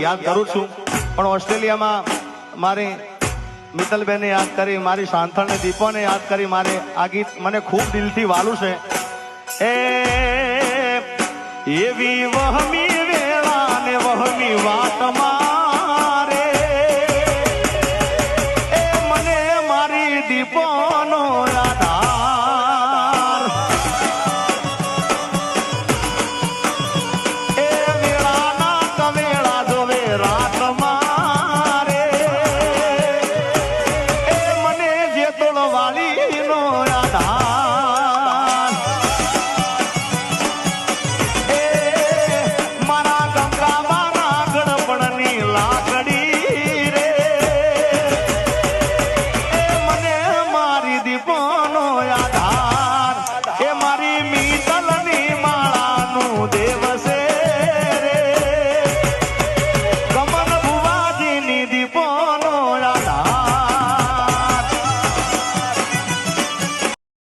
યાદ કરું છું. પણ ઓસ્ટ્રેલિયામાં મારી મિત્તલબેને યાદ કરી, મારી સાંથળને દીપોને યાદ કરી, મારે આ ગીત મને ખૂબ દિલથી વાલું છે. એ એવી વહમી વેળા ને વહમી મારી દીપોનો போன